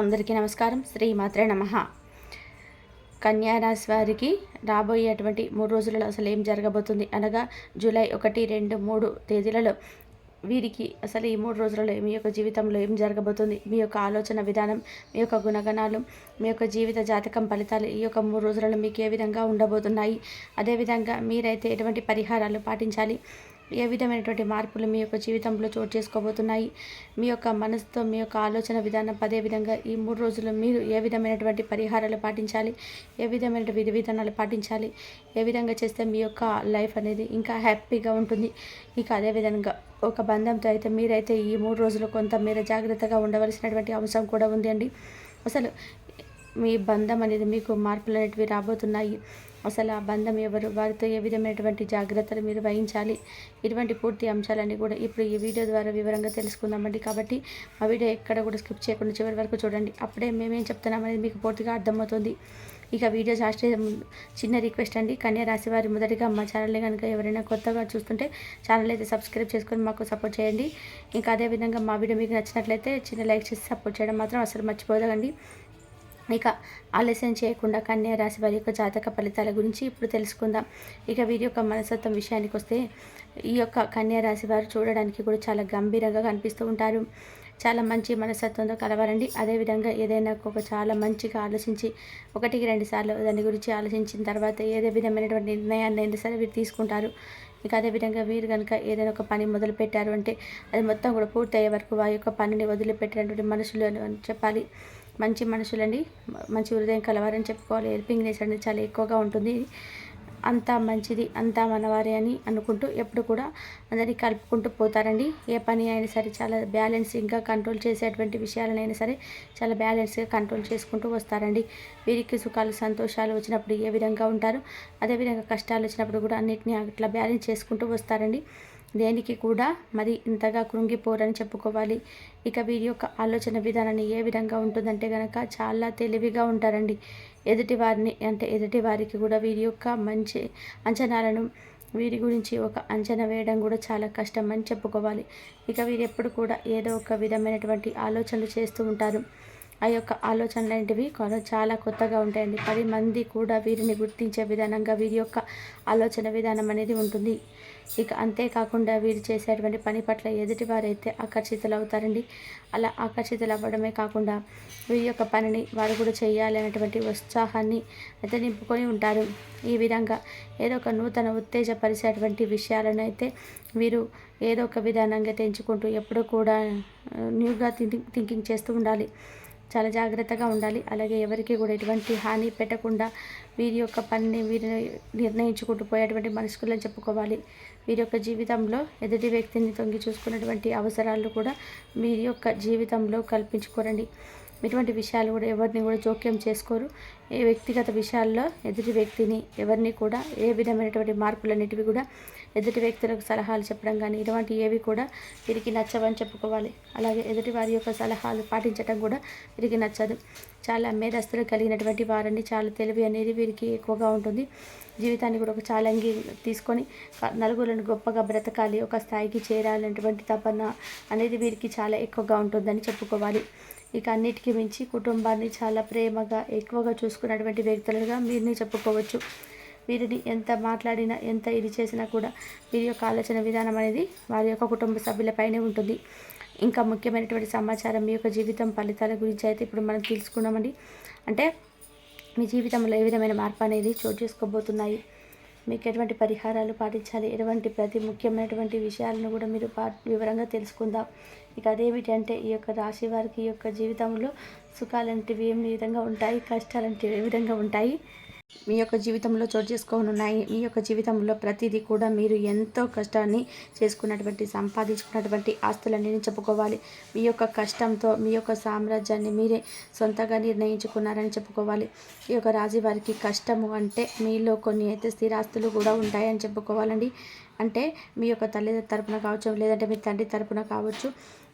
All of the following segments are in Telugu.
అందరికీ నమస్కారం. శ్రీ మాత్రే నమ. కన్యారాశి వారికి రాబోయేటువంటి మూడు రోజులలో అసలు ఏం జరగబోతుంది అనగా జూలై ఒకటి రెండు మూడు తేదీలలో వీరికి అసలు ఈ మూడు రోజులలో మీ యొక్క జీవితంలో ఏం జరగబోతుంది? మీ యొక్క ఆలోచన విధానం మీ యొక్క గుణగణాలు మీ యొక్క జీవిత జాతకం ఫలితాలు ఈ యొక్క మూడు రోజులలో మీకు ఏ విధంగా ఉండబోతున్నాయి? అదేవిధంగా మీరైతే ఎటువంటి పరిహారాలు పాటించాలి? ఏ విధమైనటువంటి మార్పులు మీ యొక్క జీవితంలో చోటు చేసుకోబోతున్నాయి? మీ యొక్క మనసుతో మీ యొక్క ఆలోచన విధానం అదే విధంగా ఈ మూడు రోజులు మీరు ఏ విధమైనటువంటి పరిహారాలు పాటించాలి? ఏ విధమైన విధి విధానాలు పాటించాలి? ఏ విధంగా చేస్తే మీ యొక్క లైఫ్ అనేది ఇంకా హ్యాపీగా ఉంటుంది? ఇక అదేవిధంగా ఒక బంధంతో అయితే మీరైతే ఈ మూడు రోజులు కొంత మీరు జాగ్రత్తగా ఉండవలసినటువంటి అవసరం కూడా ఉంది అండి అసలు మీ బంధం అనేది మీకు మార్పులు అనేటివి రాబోతున్నాయి. అసలు ఆ బంధం ఎవరు వారితో ఏ విధమైనటువంటి జాగ్రత్తలు మీరు వహించాలి? ఇటువంటి పూర్తి అంశాలన్నీ కూడా ఇప్పుడు ఈ వీడియో ద్వారా వివరంగా తెలుసుకుందామండి. కాబట్టి ఆ వీడియో ఎక్కడ కూడా స్కిప్ చేయకుండా చివరి వరకు చూడండి. అప్పుడే మేమేం చెప్తున్నామనేది మీకు పూర్తిగా అర్థమవుతుంది. ఇక వీడియో లాస్ట్ చిన్న రిక్వెస్ట్ అండి. కన్యా రాశి వారి మొదటిగా మా ఛానల్ని కనుక ఎవరైనా కొత్తగా చూస్తుంటే ఛానల్ అయితే సబ్స్క్రైబ్ చేసుకొని మాకు సపోర్ట్ చేయండి. ఇంకా అదేవిధంగా మా వీడియో మీకు నచ్చినట్లయితే చిన్న లైక్ చేసి సపోర్ట్ చేయడం మాత్రం అసలు మర్చిపోదండి ఇక ఆలస్యం చేయకుండా కన్యా రాశి వారి యొక్క జాతక ఫలితాల గురించి ఇప్పుడు తెలుసుకుందాం. ఇక వీరి యొక్క మనస్తత్వం విషయానికి వస్తే ఈ యొక్క కన్యా రాశి వారు చూడడానికి కూడా చాలా గంభీరంగా కనిపిస్తూ ఉంటారు. చాలా మంచి మనస్తత్వంతో కలవారండి. అదేవిధంగా ఏదైనా ఒక చాలా మంచిగా ఆలోచించి ఒకటికి రెండు సార్లు దాని గురించి ఆలోచించిన తర్వాత ఏదే విధమైనటువంటి నిర్ణయాన్ని అయినా సరే వీరు తీసుకుంటారు. ఇంకా అదేవిధంగా వీరు కనుక ఏదైనా ఒక పని మొదలు పెట్టారు అంటే అది మొత్తం కూడా పూర్తయ్యే వరకు వారి యొక్క పనిని వదిలిపెట్టినటువంటి మనుషులు అని చెప్పాలి. మంచి మనుషులండి. మంచి హృదయం కలవారని చెప్పుకోవాలి. హెల్పింగ్ నేచర్ అనేది చాలా ఎక్కువగా ఉంటుంది. అంతా మంచిది అంతా మనవారే అని అనుకుంటూ ఎప్పుడు కూడా అందరినీ కలుపుకుంటూ పోతారండి. ఏ పని అయినా సరే చాలా బ్యాలెన్సింగ్గా కంట్రోల్ చేసేటువంటి విషయాలనైనా సరే చాలా బ్యాలెన్స్గా కంట్రోల్ చేసుకుంటూ వస్తారండి. వీరికి సుఖాలు సంతోషాలు వచ్చినప్పుడు ఏ విధంగా ఉంటారు? అదేవిధంగా కష్టాలు వచ్చినప్పుడు కూడా అన్నిటిని అట్లా బ్యాలెన్స్ చేసుకుంటూ వస్తారండి. దేనికి కూడా మరి ఇంతగా కృంగిపోరని చెప్పుకోవాలి. ఇక వీరి యొక్క ఆలోచన విధానాన్ని ఏ విధంగా ఉంటుందంటే కనుక చాలా తెలివిగా ఉంటారండి. ఎదుటి వారిని అంటే ఎదుటి వారికి కూడా వీరి యొక్క మంచి అంచనాలను వీరి గురించి ఒక అంచనా వేయడం కూడా చాలా కష్టం అని చెప్పుకోవాలి. ఇక వీరు ఎప్పుడు కూడా ఏదో ఒక విధమైనటువంటి ఆలోచనలు చేస్తూ ఉంటారు. ఆ యొక్క ఆలోచనలు అనేటివి చాలా కొత్తగా ఉంటాయండి. పది మంది కూడా వీరిని గుర్తించే విధానంగా వీరి యొక్క ఆలోచన విధానం అనేది ఉంటుంది. ఇక అంతేకాకుండా వీరు చేసేటువంటి పని పట్ల ఎదుటి వారైతే ఆకర్షితులు అవుతారండి. అలా ఆకర్షితులు అవ్వడమే కాకుండా వీరి యొక్క పనిని వారు కూడా చేయాలి అనేటువంటి ఉత్సాహాన్ని అయితే నింపుకొని ఉంటారు. ఈ విధంగా ఏదో ఒక నూతన ఉత్తేజపరిచేటువంటి విషయాలను అయితే వీరు ఏదో ఒక విధానంగా తెంచుకుంటూ ఎప్పుడూ కూడా న్యూగా థింకింగ్ చేస్తూ ఉండాలి. చాలా జాగ్రత్తగా ఉండాలి. అలాగే ఎవరికి కూడా ఎటువంటి హాని పెట్టకుండా వీరి యొక్క పనిని వీరి నిర్ణయించుకుంటూ పోయేటువంటి మనసుకులని చెప్పుకోవాలి. వీరి యొక్క జీవితంలో ఎదుటి వ్యక్తిని తొంగి చూసుకున్నటువంటి అవసరాలు కూడా వీరి యొక్క జీవితంలో కల్పించుకోరండి. ఇటువంటి విషయాలు కూడా ఎవరిని కూడా జోక్యం చేసుకోరు. ఏ వ్యక్తిగత విషయాల్లో ఎదుటి వ్యక్తిని ఎవరిని కూడా ఏ విధమైనటువంటి మార్పులన్నిటివి కూడా ఎదుటి వ్యక్తులకు సలహాలు చెప్పడం కానీ ఇటువంటి ఏవి కూడా వీరికి నచ్చవని చెప్పుకోవాలి. అలాగే ఎదుటి వారి యొక్క సలహాలు పాటించడం కూడా వీరికి నచ్చదు. చాలా మేధస్తులు కలిగినటువంటి వారండి. చాలా తెలివి అనేది వీరికి ఎక్కువగా ఉంటుంది. జీవితాన్ని కూడా ఒక ఛాలెంజ్ తీసుకొని నలుగురిని గొప్పగా బ్రతకాలి ఒక స్థాయికి చేరాలనేటువంటి తపన అనేది వీరికి చాలా ఎక్కువగా ఉంటుందని చెప్పుకోవాలి. ఇక అన్నిటికీ మించి కుటుంబాన్ని చాలా ప్రేమగా ఎక్కువగా చూసుకున్నటువంటి వ్యక్తులుగా వీరిని చెప్పుకోవచ్చు. వీరిని ఎంత మాట్లాడినా ఎంత ఇది చేసినా కూడా వీరి యొక్క ఆలోచన విధానం అనేది వారి యొక్క కుటుంబ సభ్యులపైనే ఉంటుంది. ఇంకా ముఖ్యమైనటువంటి సమాచారం మీ యొక్క జీవితం ఫలితాల గురించి అయితే ఇప్పుడు మనం తెలుసుకున్నామండి. అంటే మీ జీవితంలో ఏ విధమైన మార్పు అనేది చోటు చేసుకోబోతున్నాయి? మీకు ఎటువంటి పరిహారాలు పాటించాలి? ఎటువంటి ప్రతి ముఖ్యమైనటువంటి విషయాలను కూడా మీరు పా వివరంగా తెలుసుకుందాం. ఇక అదేమిటంటే ఈ యొక్క రాశి వారికి ఈ యొక్క జీవితంలో సుఖాలంటివి ఏ విధంగా ఉంటాయి కష్టాలంటివి ఏ విధంగా ఉంటాయి? మీ యొక్క జీవితంలో చోటు చేసుకోనున్నాయి. మీ యొక్క జీవితంలో ప్రతిదీ కూడా మీరు ఎంతో కష్టాన్ని చేసుకున్నటువంటి సంపాదించుకున్నటువంటి ఆస్తులన్నీ చెప్పుకోవాలి. మీ యొక్క కష్టంతో మీ యొక్క సామ్రాజ్యాన్ని మీరే సొంతగా నిర్ణయించుకున్నారని చెప్పుకోవాలి. ఈ యొక్క రాజువారికి కష్టము అంటే మీలో కొన్ని అయితే స్థిరాస్తులు కూడా ఉంటాయని చెప్పుకోవాలండి. అంటే మీ యొక్క తల్లి తరపున కావచ్చు లేదంటే మీ తండ్రి తరపున కావచ్చు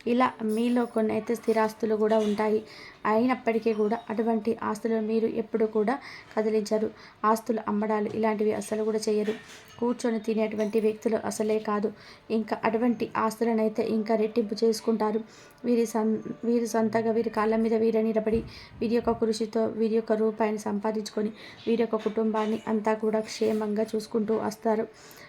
ఇలా మీలో కొన్ని అయితే స్థిరాస్తులు కూడా ఉంటాయి. అయినప్పటికీ కూడా అటువంటి ఆస్తులు మీరు ఎప్పుడు కూడా కదిలించరు. ఆస్తులు అమ్మడాలు ఇలాంటివి అసలు కూడా చేయరు. కూర్చొని తినేటువంటి వ్యక్తులు అసలే కాదు. ఇంకా అటువంటి ఆస్తులను అయితే ఇంకా రెట్టింపు చేసుకుంటారు. వీరి సన్ వీరి సొంతగా వీరి కాళ్ళ మీద వీరే నిలబడి వీరి యొక్క కృషితో వీరి యొక్క రూపాయిని సంపాదించుకొని వీరి యొక్క కుటుంబాన్ని అంతా కూడా క్షేమంగా చూసుకుంటూ వస్తారు.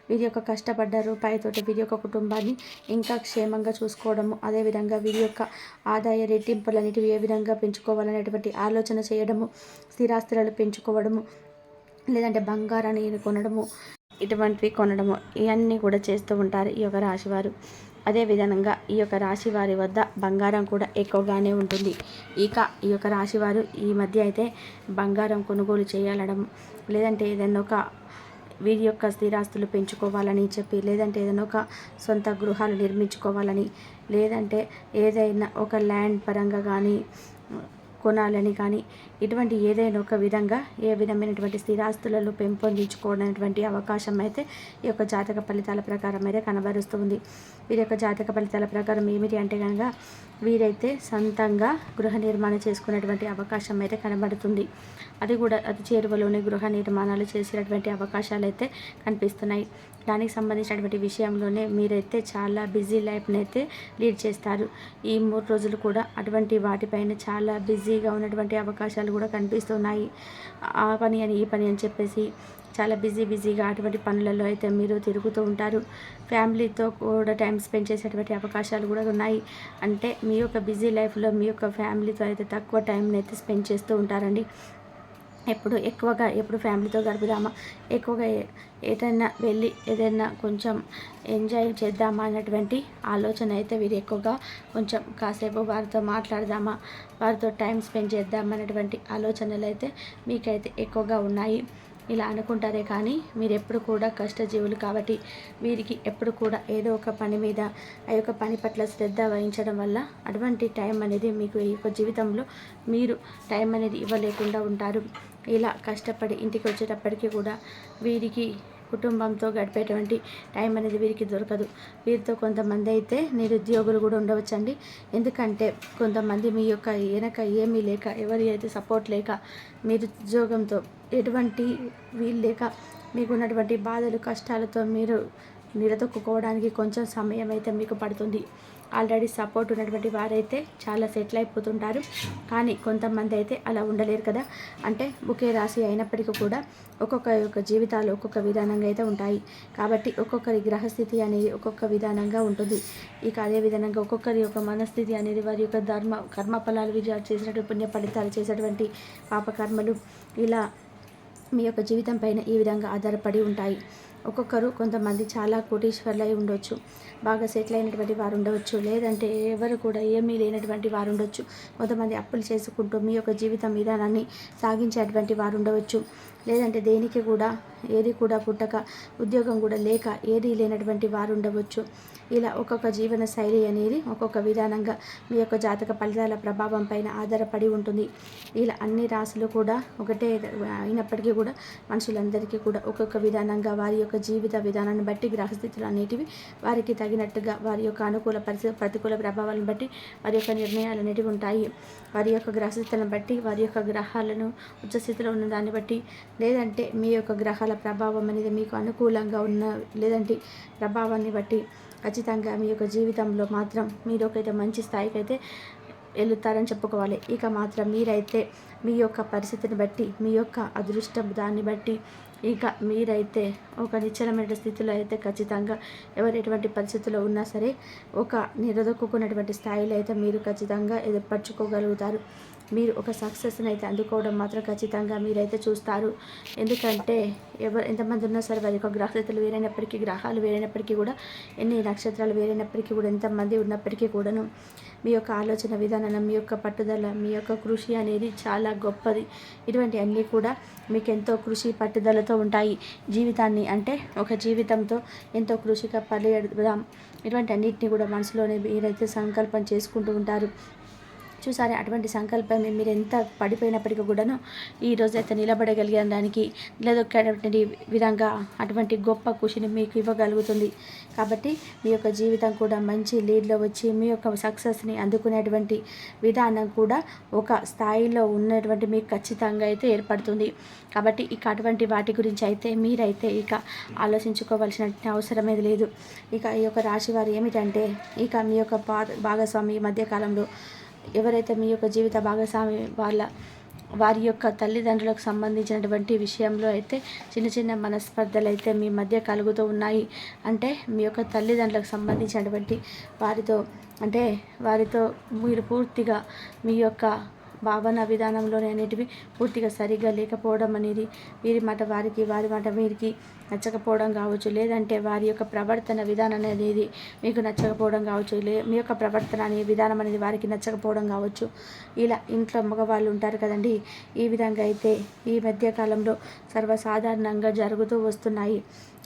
వీరి యొక్క కష్టపడ్డారు. పైతోటి వీరి యొక్క కుటుంబాన్ని ఇంకా క్షేమంగా చూసుకోవడము అదేవిధంగా వీరి యొక్క ఆదాయ రెట్టింపులన్నిటివి ఏ విధంగా పెంచుకోవాలనేటువంటి ఆలోచన చేయడము స్థిరాస్తులను పెంచుకోవడము లేదంటే బంగారాన్ని కొనడము ఇటువంటివి కొనడము ఇవన్నీ కూడా చేస్తూ ఉంటారు ఈ యొక్క రాశివారు. అదే విధంగా ఈ యొక్క రాశి వారి వద్ద బంగారం కూడా ఎక్కువగానే ఉంటుంది. ఇక ఈ యొక్క రాశివారు ఈ మధ్య అయితే బంగారం కొనుగోలు చేయాలడం లేదంటే ఏదైనా ఒక వీరి యొక్క స్థిరాస్తులు పెంచుకోవాలని చెప్పి లేదంటే ఏదైనా ఒక సొంత గృహాలు నిర్మించుకోవాలని లేదంటే ఏదైనా ఒక ల్యాండ్ పరంగా కానీ కొనాలని కానీ ఇటువంటి ఏదైనా ఒక విధంగా ఏ విధమైనటువంటి స్థిరాస్తులలో పెంపొందించుకోవడానికి అవకాశం అయితే ఈ యొక్క జాతక ఫలితాల ప్రకారం అయితే కనబరుస్తుంది వీరి యొక్క జాతక ఫలితాల ప్రకారం ఏమిటి అంటే కనుక వీరైతే సొంతంగా గృహ నిర్మాణం చేసుకునేటువంటి అవకాశం అయితే కనబడుతుంది. అది కూడా అది చేరువలోనే గృహ నిర్మాణాలు చేసేటటువంటి అవకాశాలు అయితే కనిపిస్తున్నాయి. దానికి సంబంధించినటువంటి విషయంలోనే మీరైతే చాలా బిజీ లైఫ్ని అయితే లీడ్ చేస్తారు. ఈ మూడు రోజులు కూడా అటువంటి వాటిపైన చాలా బిజీగా ఉన్నటువంటి అవకాశాలు కూడా కనిపిస్తున్నాయి. ఆ పని అని ఈ పని అని చెప్పేసి చాలా బిజీ బిజీగా అటువంటి పనులలో అయితే మీరు తిరుగుతూ ఉంటారు. ఫ్యామిలీతో కూడా టైం స్పెండ్ చేసేటువంటి అవకాశాలు కూడా ఉన్నాయి. అంటే మీ యొక్క బిజీ లైఫ్లో మీ యొక్క ఫ్యామిలీతో అయితే తక్కువ టైంని అయితే స్పెండ్ చేస్తూ ఉంటారండి. ఎప్పుడు ఎక్కువగా ఎప్పుడు ఫ్యామిలీతో గడుపుదామా ఎక్కువగా ఏదైనా వెళ్ళి ఏదైనా కొంచెం ఎంజాయ్ చేద్దామా అన్నటువంటి ఆలోచన అయితే వీరు ఎక్కువగా కొంచెం కాసేపు వారితో మాట్లాడదామా వారితో టైం స్పెండ్ చేద్దామా అనేటువంటి ఆలోచనలు అయితే మీకైతే ఎక్కువగా ఉన్నాయి. ఇలా అనుకుంటారే కానీ మీరు ఎప్పుడు కూడా కష్టజీవులు కాబట్టి వీరికి ఎప్పుడు కూడా ఏదో ఒక పని మీద ఆ యొక్క పని పట్ల శ్రద్ధ వహించడం వల్ల అటువంటి టైం అనేది మీకు ఈ యొక్క జీవితంలో మీరు టైం అనేది ఇవ్వలేకుండా ఉంటారు. ఇలా కష్టపడి ఇంటికి వచ్చేటప్పటికీ కూడా వీరికి కుటుంబంతో గడిపేటువంటి టైం అనేది వీరికి దొరకదు. వీరితో కొంతమంది అయితే నిరుద్యోగులు కూడా ఉండవచ్చండి. ఎందుకంటే కొంతమంది మీ యొక్క వెనక ఏమీ లేక ఎవరి అయితే సపోర్ట్ లేక నిరుద్యోగంతో ఎటువంటి వీలు లేక మీకున్నటువంటి బాధలు కష్టాలతో మీరు నిలదొక్కుకోవడానికి కొంచెం సమయం అయితే మీకు పడుతుంది. ఆల్రెడీ సపోర్ట్ ఉన్నటువంటి వారైతే చాలా సెటిల్ అయిపోతుంటారు. కానీ కొంతమంది అయితే అలా ఉండలేరు కదా. అంటే ఒకే రాశి అయినప్పటికీ కూడా ఒక్కొక్క యొక్క జీవితాలు ఒక్కొక్క విధానంగా అయితే ఉంటాయి. కాబట్టి ఒక్కొక్కరి గ్రహస్థితి అనేది ఒక్కొక్క విధానంగా ఉంటుంది. ఇక అదే విధానంగా ఒక్కొక్కరి యొక్క మనస్థితి అనేది వారి యొక్క ధర్మ కర్మఫలాలు విజయాలు చేసినటువంటి పుణ్య ఫలితాలు చేసేటువంటి పాపకర్మలు ఇలా మీ యొక్క జీవితం పైన ఈ విధంగా ఆధారపడి ఉంటాయి. ఒక్కొక్కరు కొంతమంది చాలా కోటీశ్వర్లై ఉండొచ్చు. బాగా సెటిల్ అయినటువంటి వారు ఉండవచ్చు లేదంటే ఎవరు కూడా ఏమీ లేనటువంటి వారు ఉండొచ్చు. కొంతమంది అప్పులు చేసుకుంటూ మీ యొక్క జీవితం విధానాన్ని సాగించేటువంటి వారు ఉండవచ్చు. లేదంటే దేనికి కూడా ఏది కూడా పుట్టక ఉద్యోగం కూడా లేక ఏది లేనటువంటి వారు ఉండవచ్చు. ఇలా ఒక్కొక్క జీవన శైలి అనేది ఒక్కొక్క విధానంగా మీ యొక్క జాతక ఫలితాల ప్రభావం పైన ఆధారపడి ఉంటుంది. ఇలా అన్ని రాశులు కూడా ఒకటే అయినప్పటికీ కూడా మనుషులందరికీ కూడా ఒక్కొక్క విధానంగా వారి యొక్క జీవిత విధానాన్ని బట్టి గ్రహస్థితులు అనేటివి వారికి తగినట్టుగా వారి యొక్క అనుకూల పరిస్థితి ప్రతికూల ప్రభావాలను బట్టి వారి యొక్క నిర్ణయాలు అనేటివి ఉంటాయి. వారి యొక్క గ్రహస్థితులను బట్టి వారి యొక్క గ్రహాలను ఉచ్చస్థితిలో ఉన్న దాన్ని బట్టి లేదంటే మీ యొక్క గ్రహాల ప్రభావం అనేది మీకు అనుకూలంగా ఉన్న లేదంటే ప్రభావాన్ని బట్టి ఖచ్చితంగా మీ యొక్క జీవితంలో మాత్రం మీరు ఒకైతే మంచి స్థాయికి అయితే వెళుతారని చెప్పుకోవాలి. ఇక మాత్రం మీరైతే మీ యొక్క పరిస్థితిని బట్టి మీ యొక్క అదృష్టం దాన్ని బట్టి ఇక మీరైతే ఒక నిశ్చలమైన స్థితిలో అయితే ఖచ్చితంగా ఎవరు ఎటువంటి పరిస్థితుల్లో ఉన్నా సరే ఒక నిరదొక్కున్నటువంటి స్థాయిలో అయితే మీరు ఖచ్చితంగా ఏర్పరచుకోగలుగుతారు మీరు ఒక సక్సెస్ని అయితే అందుకోవడం మాత్రం ఖచ్చితంగా మీరైతే చూస్తారు. ఎందుకంటే ఎవరు ఎంతమంది ఉన్నా సరే వారి యొక్క గ్రహస్థితులు వేరైనప్పటికీ గ్రహాలు వేరైనప్పటికీ కూడా ఎన్ని నక్షత్రాలు వేరైనప్పటికీ కూడా ఎంతమంది ఉన్నప్పటికీ కూడాను మీ యొక్క ఆలోచన విధానం మీ యొక్క పట్టుదల మీ యొక్క కృషి అనేది చాలా గొప్పది. ఇటువంటి అన్నీ కూడా మీకు ఎంతో కృషి పట్టుదలతో ఉంటాయి. జీవితాన్ని అంటే ఒక జీవితంతో ఎంతో కృషిగా పరిగెడదాం. ఇటువంటి అన్నింటినీ కూడా మనసులోనే మీరైతే సంకల్పం చేసుకుంటూ ఉంటారు. చూసారా అటువంటి సంకల్పం మీరు ఎంత పడిపోయినప్పటికీ కూడాను ఈ రోజు అయితే నిలబడగలిగడానికి నిలదొక్కేటటువంటి విధంగా అటువంటి గొప్ప కృషిని మీకు ఇవ్వగలుగుతుంది. కాబట్టి మీ యొక్క జీవితం కూడా మంచి లీడ్లో వచ్చి మీ యొక్క సక్సెస్ని అందుకునేటువంటి విధానం కూడా ఒక స్థాయిలో ఉన్నటువంటి మీకు ఖచ్చితంగా అయితే ఏర్పడుతుంది. కాబట్టి ఇక అటువంటి వాటి గురించి అయితే మీరైతే ఇక ఆలోచించుకోవాల్సిన అవసరం ఏది లేదు. ఇక ఈ యొక్క రాశివారు ఏమిటంటే ఇక మీ యొక్క భాగస్వామి ఈ మధ్యకాలంలో ఎవరైతే మీ యొక్క జీవిత భాగస్వామి వాళ్ళ వారి యొక్క తల్లిదండ్రులకు సంబంధించినటువంటి విషయంలో అయితే చిన్న చిన్న మనస్పర్ధలు అయితే మీ మధ్య కలుగుతూ ఉన్నాయి. అంటే మీ యొక్క తల్లిదండ్రులకు సంబంధించినటువంటి వారితో అంటే వారితో మీరు పూర్తిగా మీ యొక్క భావన విధానంలోనే అనేటివి పూర్తిగా సరిగ్గా లేకపోవడం అనేది వీరి మాట వారికి వారి మాట వీరికి నచ్చకపోవడం కావచ్చు లేదంటే వారి యొక్క ప్రవర్తన విధానం అనేది మీకు నచ్చకపోవడం కావచ్చు లే మీ యొక్క ప్రవర్తన అనే విధానం అనేది వారికి నచ్చకపోవడం కావచ్చు. ఇలా ఇంట్లో మగవాళ్ళు ఉంటారు కదండి. ఈ విధంగా అయితే ఈ మధ్యకాలంలో సర్వసాధారణంగా జరుగుతూ వస్తున్నాయి.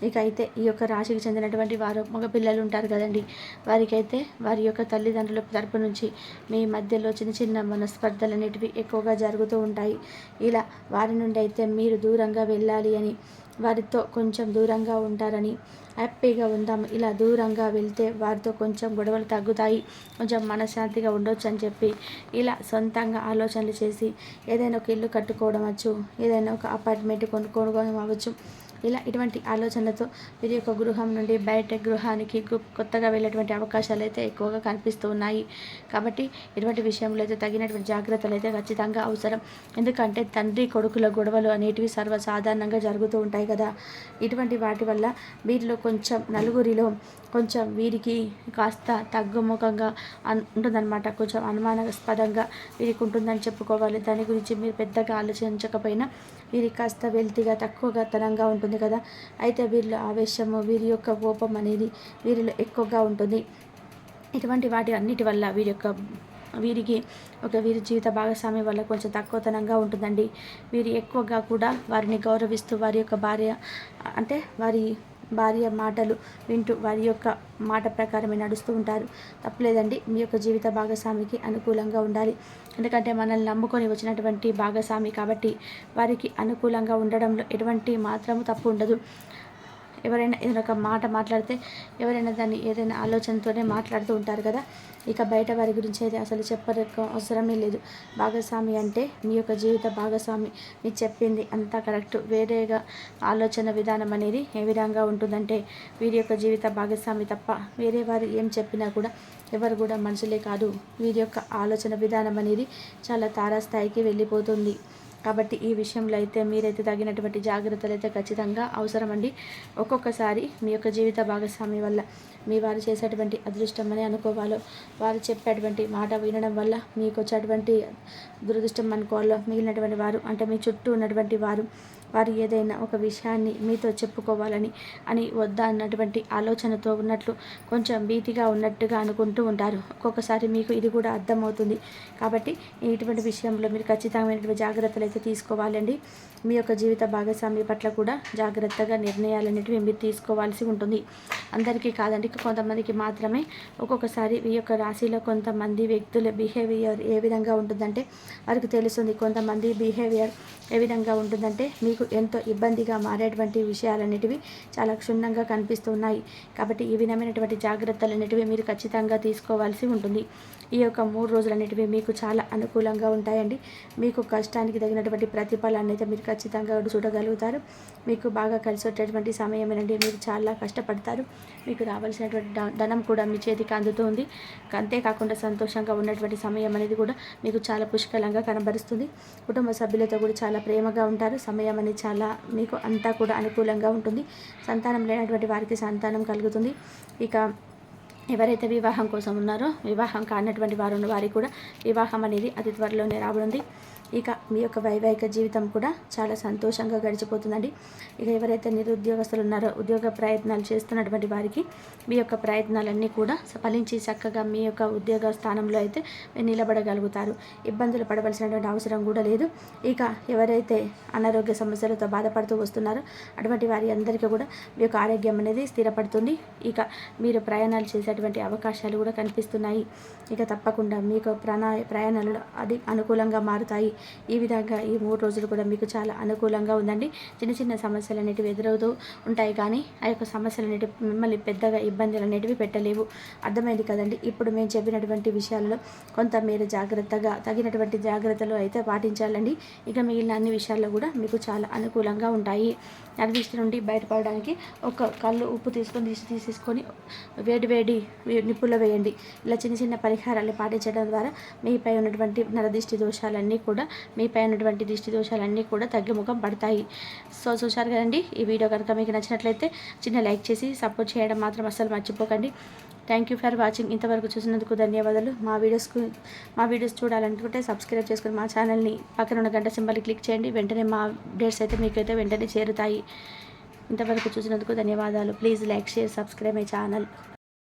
ఇక అయితే ఈ యొక్క రాశికి చెందినటువంటి వారు మగపిల్లలు ఉంటారు కదండి. వారికైతే వారి యొక్క తల్లిదండ్రుల తరపు నుంచి మీ మధ్యలో చిన్న చిన్న మనస్పర్ధలు అనేటివి ఎక్కువగా జరుగుతూ ఉంటాయి. ఇలా వారి నుండి అయితే మీరు దూరంగా వెళ్ళాలి అని వారితో కొంచెం దూరంగా ఉంటారని హ్యాపీగా ఉందాం. ఇలా దూరంగా వెళ్తే వారితో కొంచెం గొడవలు తగ్గుతాయి. కొంచెం మనశ్శాంతిగా ఉండొచ్చు అని చెప్పి ఇలా సొంతంగా ఆలోచనలు చేసి ఏదైనా ఒక ఇల్లు కట్టుకోవడం వచ్చు ఏదైనా ఒక అపార్ట్మెంట్ కొనుక్కోవడం అవ్వచ్చు ఇలా ఇటువంటి ఆలోచనలతో వీరి యొక్క గృహం నుండి బయట గృహానికి కొత్తగా వెళ్ళేటువంటి అవకాశాలు అయితే ఎక్కువగా కనిపిస్తూ ఉన్నాయి. కాబట్టి ఇటువంటి విషయంలో అయితే తగినటువంటి జాగ్రత్తలు అయితే ఖచ్చితంగా అవసరం. ఎందుకంటే తండ్రి కొడుకుల గొడవలు అనేటివి సర్వసాధారణంగా జరుగుతూ ఉంటాయి కదా. ఇటువంటి వాటి వల్ల వీరిలో కొంచెం నలుగురిలో కొంచెం వీరికి కాస్త తగ్గుముఖంగా అన్ ఉంటుందన్నమాట. కొంచెం అనుమానాస్పదంగా వీరికి ఉంటుందని చెప్పుకోవాలి. దాని గురించి మీరు పెద్దగా ఆలోచించకపోయినా వీరికి కాస్త వెల్తిగా తక్కువగా తనంగా ఉంటుంది కదా. అయితే వీరిలో ఆవేశము వీరి యొక్క కోపం అనేది వీరిలో ఎక్కువగా ఉంటుంది. ఇటువంటి వాటి అన్నిటి వల్ల వీరి యొక్క వీరికి ఒక వీరి జీవిత భాగస్వామి వల్ల కొంచెం తక్కువతనంగా ఉంటుందండి. వీరు ఎక్కువగా కూడా వారిని గౌరవిస్తూ వారి యొక్క భార్య అంటే వారి భార్య మాటలు వింటూ వారి యొక్క మాట ప్రకారమే నడుస్తూ ఉంటారు. తప్పలేదండి. మీ యొక్క జీవిత భాగస్వామికి అనుకూలంగా ఉండాలి. ఎందుకంటే మనల్ని నమ్ముకొని వచ్చినటువంటి భాగస్వామి కాబట్టి వారికి అనుకూలంగా ఉండడంలో ఎటువంటి మాత్రము తప్పు ఉండదు. ఎవరైనా ఏదైనా ఒక మాట మాట్లాడితే ఎవరైనా దాన్ని ఏదైనా ఆలోచనతోనే మాట్లాడుతూ ఉంటారు కదా ఇక బయట వారి గురించి అయితే అసలు చెప్పక అవసరమే లేదు. భాగస్వామి అంటే మీ యొక్క జీవిత భాగస్వామి. మీరు చెప్పింది అంతా కరెక్ట్. వేరేగా ఆలోచన విధానం అనేది ఏ విధంగా ఉంటుందంటే వీరి యొక్క జీవిత భాగస్వామి తప్ప వేరే వారు ఏం చెప్పినా కూడా ఎవరు కూడా మనుషులే కాదు. వీరి యొక్క ఆలోచన విధానం అనేది చాలా తారాస్థాయికి వెళ్ళిపోతుంది. కాబట్టి ఈ విషయంలో అయితే మీరైతే తగినటువంటి జాగ్రత్తలు అయితే ఖచ్చితంగా అవసరం అండి ఒక్కొక్కసారి మీ యొక్క జీవిత భాగస్వామి వల్ల మీ వారు చేసేటువంటి అదృష్టం అని అనుకోవాలో వారు చెప్పేటువంటి మాట వినడం వల్ల మీకు వచ్చేటువంటి దురదృష్టం అనుకోవాలో మిగిలినటువంటి వారు అంటే మీ చుట్టూ ఉన్నటువంటి వారు వారు ఏదైనా ఒక విషయాన్ని మీతో చెప్పుకోవాలని అని వద్దా అన్నటువంటి ఆలోచనతో ఉన్నట్లు కొంచెం భీతిగా ఉన్నట్టుగా అనుకుంటూ ఉంటారు. ఒక్కొక్కసారి మీకు ఇది కూడా అర్థమవుతుంది. కాబట్టి ఇటువంటి విషయంలో మీరు ఖచ్చితమైనటువంటి జాగ్రత్తలు అయితే తీసుకోవాలండి. మీ యొక్క జీవిత భాగస్వామి పట్ల కూడా జాగ్రత్తగా నిర్ణయాలు అనేటివి మీరు తీసుకోవాల్సి ఉంటుంది. అందరికీ కాదండి కొంతమందికి మాత్రమే. ఒక్కొక్కసారి ఈ యొక్క రాశిలో కొంతమంది వ్యక్తుల బిహేవియర్ ఏ విధంగా ఉంటుందంటే వారికి తెలుస్తుంది కొంతమంది బిహేవియర్ ఏ విధంగా ఉంటుందంటే మీకు ఎంతో ఇబ్బందిగా మారేటువంటి విషయాలన్నిటివి చాలా క్షుణ్ణంగా కనిపిస్తున్నాయి కాబట్టి ఈ విధమైనటువంటి జాగ్రత్తలు అనేటివి మీరు ఖచ్చితంగా తీసుకోవాల్సి ఉంటుంది. ఈ యొక్క మూడు రోజులన్నిటివి మీకు చాలా అనుకూలంగా ఉంటాయండి. మీకు కష్టానికి తగినటువంటి ప్రతిఫలాన్ని అయితే మీరు ఖచ్చితంగా చూడగలుగుతారు. మీకు బాగా కలిసి వచ్చేటువంటి సమయమేనండి. మీరు చాలా కష్టపడతారు. మీకు రావాల్సినటువంటి ధనం కూడా మీ చేతికి అందుతుంది. అంతేకాకుండా సంతోషంగా ఉన్నటువంటి సమయం అనేది కూడా మీకు చాలా పుష్కలంగా కనబరుస్తుంది. కుటుంబ సభ్యులతో కూడా చాలా ప్రేమగా ఉంటారు. సమయం అనేది చాలా మీకు అంతా కూడా అనుకూలంగా ఉంటుంది. సంతానం లేనటువంటి వారికి సంతానం కలుగుతుంది. ఇక ఎవరైతే వివాహం కోసం ఉన్నారో వివాహం కానటువంటి వారు ఉన్న వారికి కూడా వివాహం అనేది అతి త్వరలోనే రాబడింది ఇక మీ యొక్క వైవాహిక జీవితం కూడా చాలా సంతోషంగా గడిచిపోతుందండి. ఇక ఎవరైతే నిరుద్యోగస్తులు ఉన్నారో ఉద్యోగ ప్రయత్నాలు చేస్తున్నటువంటి వారికి మీ యొక్క ప్రయత్నాలన్నీ కూడా ఫలించి చక్కగా మీ యొక్క ఉద్యోగ స్థానంలో అయితే నిలబడగలుగుతారు. ఇబ్బందులు పడవలసినటువంటి అవసరం కూడా లేదు. ఇక ఎవరైతే అనారోగ్య సమస్యలతో బాధపడుతూ వస్తున్నారో అటువంటి వారి అందరికీ కూడా మీ యొక్క ఆరోగ్యం అనేది స్థిరపడుతుంది. ఇక మీరు ప్రయాణాలు చేసే వచ్చేటటువంటి అవకాశాలు కూడా కనిపిస్తున్నాయి. ఇక తప్పకుండా మీకు ప్రాణా ప్రయాణాలు అది అనుకూలంగా మారుతాయి. ఈ విధంగా ఈ మూడు రోజులు కూడా మీకు చాలా అనుకూలంగా ఉందండి. చిన్న చిన్న సమస్యలు అనేటివి ఎదురవుతూ ఉంటాయి కానీ ఆ యొక్క సమస్యలు అనేటివి మిమ్మల్ని పెద్దగా ఇబ్బందులు అనేటివి పెట్టలేవు. అర్థమైంది కదండి? ఇప్పుడు మేము చెప్పినటువంటి విషయాల్లో కొంతమేర జాగ్రత్తగా తగినటువంటి జాగ్రత్తలు అయితే పాటించాలండి. ఇక మిగిలిన అన్ని విషయాల్లో కూడా మీకు చాలా అనుకూలంగా ఉంటాయి. నరదిష్టి నుండి బయటపడడానికి ఒక కళ్ళు ఉప్పు తీసుకొని తీసి తీసేసుకొని వేడి వేడి నిప్పుల్లో వేయండి. ఇలా చిన్న చిన్న పరిహారాలు పాటించడం ద్వారా మీపై ఉన్నటువంటి నరదిష్టి దోషాలన్నీ కూడా మీపై ఉన్నటువంటి దిష్టి దోషాలన్నీ కూడా తగ్గుముఖం పడతాయి. సో చూశారు కదండి? ఈ వీడియో కనుక మీకు నచ్చినట్లయితే చిన్న లైక్ చేసి సపోర్ట్ చేయడం మాత్రం అస్సలు మర్చిపోకండి. థ్యాంక్ యూ ఫర్ వాచింగ్ ఇంతవరకు చూసినందుకు ధన్యవాదాలు. మా వీడియోస్కు మా వీడియోస్ చూడాలనుకుంటే సబ్స్క్రైబ్ చేసుకుని మా ఛానల్ని పక్కన ఉన్న గంట సింబల్ క్లిక్ చేయండి. వెంటనే మా అప్డేట్స్ అయితే మీకైతే వెంటనే చేరుతాయి. ఇంతవరకు చూసినందుకు ధన్యవాదాలు. Please like share subscribe my channel